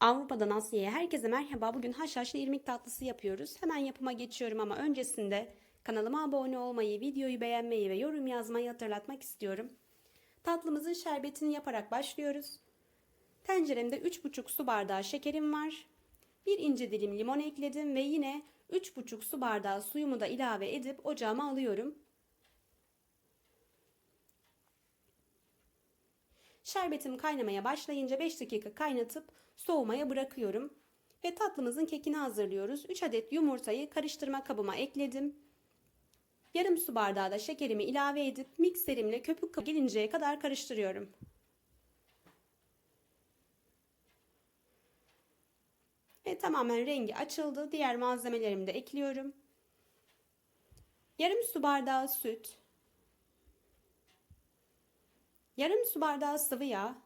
Avrupa'dan Asya'ya herkese merhaba. Bugün haşhaşlı irmik tatlısı yapıyoruz. Hemen yapıma geçiyorum ama öncesinde kanalıma abone olmayı, videoyu beğenmeyi ve yorum yazmayı hatırlatmak istiyorum. Tatlımızın şerbetini yaparak başlıyoruz. Tenceremde 3,5 su bardağı şekerim var. Bir ince dilim limon ekledim ve yine 3,5 su bardağı suyumu da ilave edip ocağıma alıyorum. Şerbetim kaynamaya başlayınca 5 dakika kaynatıp soğumaya bırakıyorum. Ve tatlımızın kekini hazırlıyoruz. 3 adet yumurtayı karıştırma kabıma ekledim. Yarım su bardağı da şekerimi ilave edip mikserimle köpük gelinceye kadar karıştırıyorum. Ve tamamen rengi açıldı. Diğer malzemelerimi de ekliyorum. Yarım su bardağı süt. Yarım su bardağı sıvı yağ.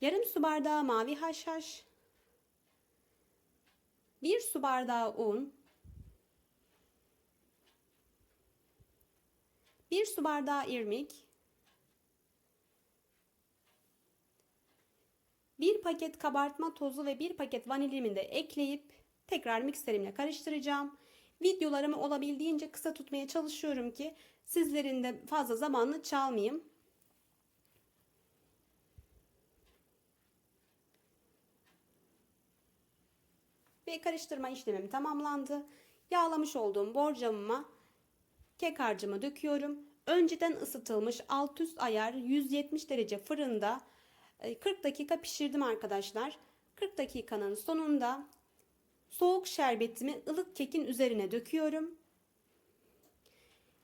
Yarım su bardağı mavi haşhaş. Bir su bardağı un. Bir su bardağı irmik. Bir paket kabartma tozu ve bir paket vanilimi de ekleyip tekrar mikserimle karıştıracağım. Videolarımı olabildiğince kısa tutmaya çalışıyorum ki sizlerin de fazla zamanını çalmayayım. Ve karıştırma işlemim tamamlandı. Yağlamış olduğum borcamıma kek harcımı döküyorum. Önceden ısıtılmış alt üst ayar 170 derece fırında 40 dakika pişirdim arkadaşlar. 40 dakikanın sonunda soğuk şerbetimi ılık kekin üzerine döküyorum.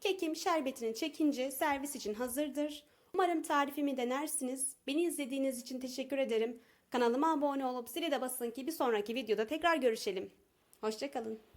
Kekim şerbetini çekince servis için hazırdır. Umarım tarifimi denersiniz. Beni izlediğiniz için teşekkür ederim. Kanalıma abone olup zile de basın ki bir sonraki videoda tekrar görüşelim. Hoşçakalın.